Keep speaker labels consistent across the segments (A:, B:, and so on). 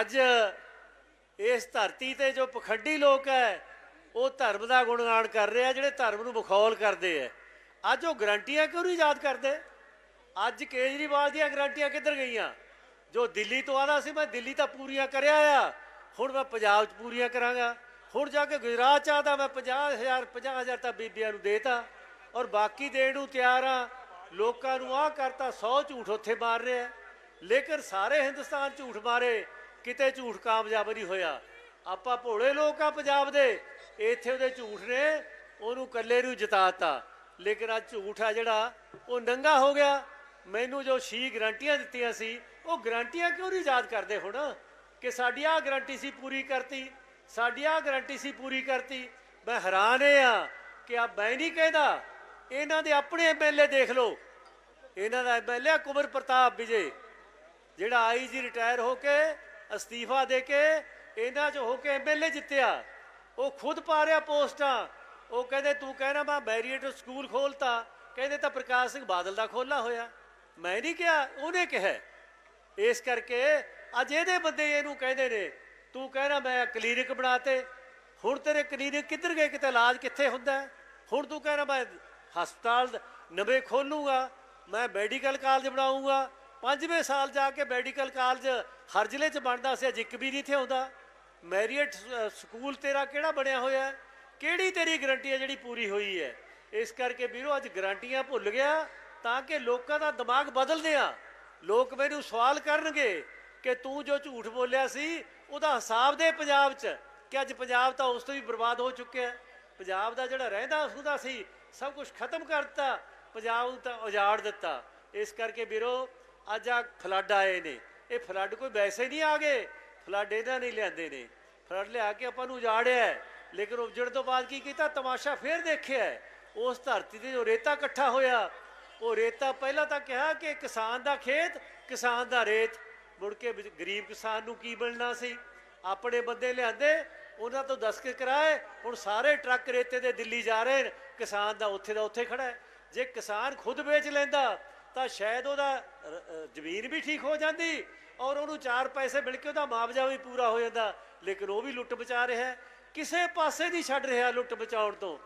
A: ਅੱਜ ਇਸ ਧਰਤੀ ਤੇ ਜੋ ਪਖੰਡੀ ਲੋਕ ਹੈ, ਉਹ ਧਰਮ ਦਾ ਗੁਣਗਾਨ ਕਰ ਰਹੇ ਆ, ਜਿਹੜੇ ਧਰਮ ਨੂੰ ਬਖੌਲ ਕਰਦੇ ਆ। ਅੱਜ ਉਹ ਗਰੰਟੀਆਂ ਕਿਉਂ ਨਹੀਂ ਯਾਦ ਕਰਦੇ? ਅੱਜ ਕੇਜਰੀਵਾਲ ਦੀਆਂ ਗਰੰਟੀਆਂ ਕਿੱਧਰ ਗਈਆਂ? ਜੋ ਦਿੱਲੀ ਤੋਂ ਆਦਾ ਸੀ, ਮੈਂ ਦਿੱਲੀ ਤਾਂ ਪੂਰੀਆਂ ਕਰਿਆ ਆ। ਹੁਣ ਮੈਂ ਪੰਜਾਬ 'ਚ ਪੂਰੀਆਂ ਕਰਾਂਗਾ। ਹੁਣ ਜਾ ਕੇ ਗੁਜਰਾਤ 'ਚ ਆਦਾ, ਮੈਂ 50000 50000 ਤਾਂ ਬੀਬੀਆਂ ਨੂੰ ਦੇਤਾ। ਔਰ ਬਾਕੀ ਦੇਣ ਨੂੰ ਤਿਆਰ ਆ। ਲੋਕਾਂ ਨੂੰ ਆਹ ਕਰਤਾ 100 ਝੂਠ ਉੱਥੇ ਮਾਰ ਰਿਹਾ। ਲੇਕਿਨ ਸਾਰੇ ਹਿੰਦੁਸਤਾਨ ਝੂਠ ਮਾਰੇ। ਕਿਤੇ ਝੂਠ ਕਾਮਯਾਬ ਨਹੀਂ ਹੋਇਆ। ਆਪਾਂ ਭੋਲੇ ਲੋਕ ਆ ਪੰਜਾਬ ਦੇ। ਇੱਥੇ ਉਹਦੇ ਝੂਠ ਨੇ, ਉਹਨੂੰ ਇਕੱਲੇ ਨੂੰ ਜਿਤਾਤਾ। ਲੇਕਿਨ ਅੱਜ ਝੂਠ ਆ ਜਿਹੜਾ, ਉਹ ਨੰਗਾ ਹੋ ਗਿਆ। ਮੈਨੂੰ ਜੋ ਛੀ ਗਰੰਟੀਆਂ ਦਿੱਤੀਆਂ ਸੀ, ਉਹ ਗਰੰਟੀਆਂ ਕਿਉਂ ਨਹੀਂ ਯਾਦ ਕਰਦੇ ਹੁਣ? ਕਿ ਸਾਡੀ ਆਹ ਗਰੰਟੀ ਸੀ ਪੂਰੀ ਕਰਤੀ, ਸਾਡੀ ਆਹ ਗਰੰਟੀ ਸੀ ਪੂਰੀ ਕਰਤੀ। ਮੈਂ ਹੈਰਾਨ ਇਹ ਆ ਕਿ ਆ ਮੈਂ ਨਹੀਂ ਕਹਿੰਦਾ, ਇਹਨਾਂ ਦੇ ਆਪਣੇ ਐਮਐਲਏ ਦੇਖ ਲਓ। ਇਹਨਾਂ ਦਾ ਐਮਐਲਏ ਕੁਮਰ ਪ੍ਰਤਾਪ ਵਿਜੇ, ਜਿਹੜਾ ਆਈ ਜੀ ਰਿਟਾਇਰ ਹੋ ਕੇ ਅਸਤੀਫਾ ਦੇ ਕੇ ਇਹਨਾਂ 'ਚ ਹੋ ਕੇ ਐਮਐਲਏ ਜਿੱਤਿਆ। ਉਹ ਖੁਦ ਪਾ ਰਿਹਾ ਪੋਸਟਾਂ। ਉਹ ਕਹਿੰਦੇ, ਤੂੰ ਕਹਿਣਾ ਮੈਂ ਮੈਰੀਟ ਸਕੂਲ ਖੋਲਤਾ। ਕਹਿੰਦੇ, ਤਾਂ ਪ੍ਰਕਾਸ਼ ਸਿੰਘ ਬਾਦਲ ਦਾ ਖੋਲਾ ਹੋਇਆ। ਮੈਂ ਨਹੀਂ ਕਿਹਾ, ਉਹਨੇ ਕਿਹਾ। ਇਸ ਕਰਕੇ ਅੱਜ ਇਹਦੇ ਬੰਦੇ ਇਹਨੂੰ ਕਹਿੰਦੇ ਨੇ, ਤੂੰ ਕਹਿਣਾ ਮੈਂ ਕਲੀਨਿਕ ਬਣਾਤੇ। ਹੁਣ ਤੇਰੇ ਕਲੀਨਿਕ ਕਿੱਧਰ ਗਏ? ਕਿਤੇ ਇਲਾਜ ਕਿੱਥੇ ਹੁੰਦਾ? ਹੁਣ ਤੂੰ ਕਹਿਣਾ ਮੈਂ ਹਸਪਤਾਲ ਨਵੇਂ ਖੋਲੂਗਾ। ਮੈਂ ਮੈਡੀਕਲ ਕਾਲਜ ਬਣਾਉਂਗਾ ਪੰਜਵੇਂ ਸਾਲ ਜਾ ਕੇ ਮੈਡੀਕਲ ਕਾਲਜ ਹਰ ਜ਼ਿਲ੍ਹੇ 'ਚ ਬਣਦਾ ਸੀ, ਅੱਜ ਇੱਕ ਵੀ ਨਹੀਂ ਇੱਥੇ ਆਉਂਦਾ। ਮੈਰੀਟ ਸਕੂਲ ਤੇਰਾ ਕਿਹੜਾ ਬਣਿਆ ਹੋਇਆ ਕਿਹੜੀ ਤੇਰੀ ਗਰੰਟੀ ਹੈ ਜਿਹੜੀ ਪੂਰੀ ਹੋਈ ਹੈ? ਇਸ ਕਰਕੇ ਵੀਰੋ, ਅੱਜ ਗਰੰਟੀਆਂ ਭੁੱਲ ਗਿਆ ਤਾਂ ਕਿ ਲੋਕਾਂ ਦਾ ਦਿਮਾਗ ਬਦਲਦੇ ਆ ਲੋਕ ਮੈਨੂੰ ਸਵਾਲ ਕਰਨਗੇ ਕਿ ਤੂੰ ਜੋ ਝੂਠ ਬੋਲਿਆ ਸੀ, ਉਹਦਾ ਹਿਸਾਬ ਦੇ ਪੰਜਾਬ 'ਚ। ਕਿ ਅੱਜ ਪੰਜਾਬ ਤਾਂ ਉਸ ਤੋਂ ਵੀ ਬਰਬਾਦ ਹੋ ਚੁੱਕਿਆ ਪੰਜਾਬ ਦਾ ਜਿਹੜਾ ਰਹਿੰਦਾ ਹੁੰਦਾ ਸੀ, ਸਭ ਕੁਝ ਖਤਮ ਕਰ ਦਿੱਤਾ ਪੰਜਾਬ ਨੂੰ ਤਾਂ ਉਜਾੜ ਦਿੱਤਾ। ਇਸ ਕਰਕੇ ਵੀਰੋ ਅੱਜ ਆ ਫਲੱਡ ਆਏ ਨੇ। ਇਹ ਫਲੱਡ ਕੋਈ ਵੈਸੇ ਨਹੀਂ ਆ ਗਏ। ਫਲੱਡ ਇਹਨਾਂ ਨਹੀਂ ਲਿਆਂਦੇ ਨੇ। ਫਲੱਡ ਲਿਆ ਕੇ ਆਪਾਂ ਨੂੰ ਉਜਾੜਿਆ ਲੇਕਿਨ ਉਜੜ ਤੋਂ ਬਾਅਦ ਕੀ ਕੀਤਾ? ਤਮਾਸ਼ਾ ਫੇਰ ਦੇਖਿਆ ਉਸ ਧਰਤੀ ਤੇ ਜੋ ਰੇਤਾ ਇਕੱਠਾ ਹੋਇਆ, ਉਹ ਰੇਤਾ ਪਹਿਲਾਂ ਤਾਂ ਕਿਹਾ ਕਿ ਕਿਸਾਨ ਦਾ ਖੇਤ, ਕਿਸਾਨ ਦਾ ਰੇਤ। ਮੁੜ ਕੇ ਗਰੀਬ ਕਿਸਾਨ ਨੂੰ ਕੀ ਮਿਲਣਾ ਸੀ? ਆਪਣੇ ਬੰਦੇ ਲਿਆਂਦੇ, ਉਹਨਾਂ ਤੋਂ ਦਸਤਖਤ ਕਰਾਏ, ਹੁਣ ਸਾਰੇ ਟਰੱਕ ਰੇਤੇ ਦੇ ਦਿੱਲੀ ਜਾ ਰਹੇ ਕਿਸਾਨ ਦਾ ਉੱਥੇ ਦਾ ਉੱਥੇ ਖੜਾ ਜੇ ਕਿਸਾਨ ਖੁਦ ਵੇਚ ਲੈਂਦਾ ਤਾਂ ਸ਼ਾਇਦ ਉਹਦਾ ਜ਼ਮੀਨ ਵੀ ਠੀਕ ਹੋ ਜਾਂਦੀ ਔਰ ਉਹਨੂੰ ਚਾਰ ਪੈਸੇ ਮਿਲ ਕੇ ਉਹਦਾ ਮੁਆਵਜ਼ਾ ਵੀ ਪੂਰਾ ਹੋ ਜਾਂਦਾ। ਲੇਕਿਨ ਉਹ ਵੀ ਲੁੱਟ ਬਚਾ ਰਿਹਾ ਕਿਸੇ ਪਾਸੇ ਨਹੀਂ ਛੱਡ ਰਿਹਾ ਲੁੱਟ ਬਚਾਉਣ ਤੋਂ।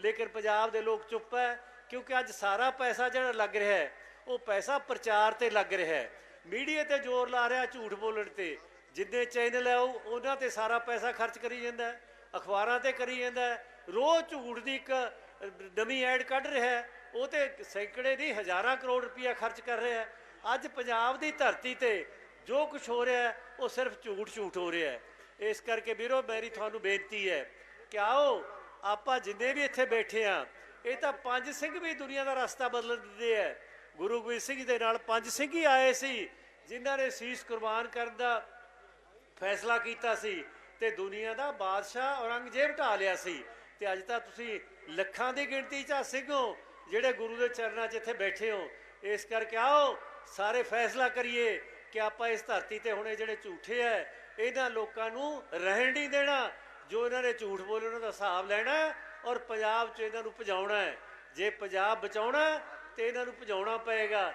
A: ਲੇਕਿਨ ਪੰਜਾਬ ਦੇ ਲੋਕ ਚੁੱਪ ਹੈ ਕਿਉਂਕਿ ਅੱਜ ਸਾਰਾ ਪੈਸਾ ਜਿਹੜਾ ਲੱਗ ਰਿਹਾ ਹੈ, ਉਹ ਪੈਸਾ ਪ੍ਰਚਾਰ ਤੇ ਲੱਗ ਰਿਹਾ ਹੈ। ਮੀਡੀਆ ਤੇ ਜ਼ੋਰ ਲਾ ਰਿਹਾ ਝੂਠ ਬੋਲਣ ਤੇ। ਜਿੰਨੇ ਚੈਨਲ ਹੈ ਉਹ, ਉਹਨਾਂ ਤੇ ਸਾਰਾ ਪੈਸਾ ਖਰਚ ਕਰੀ ਜਾਂਦਾ ਅਖਬਾਰਾਂ ਤੇ ਕਰੀ ਜਾਂਦਾ ਰੋਜ਼ ਝੂਠ ਦੀ ਇੱਕ ਨਵੀਂ ਐਡ ਕੱਢ ਰਿਹਾ ਉਹ ਤੇ ਸੈਂਕੜੇ ਨਹੀਂ, ਹਜ਼ਾਰਾਂ ਕਰੋੜ ਰੁਪਇਆ ਖਰਚ ਕਰ ਰਿਹਾ ਹੈ। ਅੱਜ ਪੰਜਾਬ ਦੀ ਧਰਤੀ ਤੇ ਜੋ ਕੁਝ ਹੋ ਰਿਹਾ ਹੈ, ਉਹ ਸਿਰਫ ਝੂਠ ਝੂਠ ਹੋ ਰਿਹਾ ਹੈ। ਇਸ ਕਰਕੇ ਵੀਰੋ, ਮੇਰੀ ਤੁਹਾਨੂੰ ਬੇਨਤੀ ਹੈ ਕਿ ਆਓ, ਆਪਾਂ ਜਿੰਨੇ ਵੀ ਇੱਥੇ ਬੈਠੇ ਆ ਇਹ ਤਾਂ ਪੰਜ ਸਿੰਘ ਵੀ ਦੁਨੀਆ ਦਾ ਰਸਤਾ ਬਦਲ ਦਿੰਦੇ ਆ ਗੁਰੂ ਗੋਬਿੰਦ ਸਿੰਘ ਦੇ ਨਾਲ ਪੰਜ ਸਿੰਘ ਹੀ ਆਏ ਸੀ, ਜਿਨ੍ਹਾਂ ਨੇ ਸੀਸ ਕੁਰਬਾਨ ਕਰਨ ਦਾ ਫੈਸਲਾ ਕੀਤਾ ਸੀ ਤੇ ਦੁਨੀਆ ਦਾ ਬਾਦਸ਼ਾਹ ਔਰੰਗਜ਼ੇਬ ਢਾ ਲਿਆ ਸੀ। ਤੇ ਅੱਜ ਤਾਂ ਤੁਸੀਂ ਲੱਖਾਂ ਦੀ ਗਿਣਤੀ 'ਚ ਆ, ਸਿੰਘੋ ਜਿਹੜੇ ਗੁਰੂ ਦੇ ਚਰਨਾਂ 'ਚ ਇੱਥੇ ਬੈਠੇ ਹੋ ਇਸ ਕਰਕੇ ਆਓ ਸਾਰੇ ਫੈਸਲਾ ਕਰੀਏ ਕਿ ਆਪਾਂ ਇਸ ਧਰਤੀ ਤੇ ਹੁਣੇ ਜਿਹੜੇ ਝੂਠੇ ਐ ਇਹਨਾਂ ਲੋਕਾਂ ਨੂੰ ਰਹਿਣ ਨਹੀਂ ਦੇਣਾ ਜੋ ਇਹਨਾਂ ਨੇ ਝੂਠ ਬੋਲੇ ਉਹਨਾਂ ਦਾ ਹਿਸਾਬ ਲੈਣਾ ਔਰ ਪੰਜਾਬ 'ਚ ਇਹਨਾਂ ਨੂੰ ਭਜਾਉਣਾ ਹੈ ਜੇ ਪੰਜਾਬ ਬਚਾਉਣਾ ਹੈ, ਤੇ ਇਹਨਾਂ ਨੂੰ ਭਜਾਉਣਾ ਪਏਗਾ।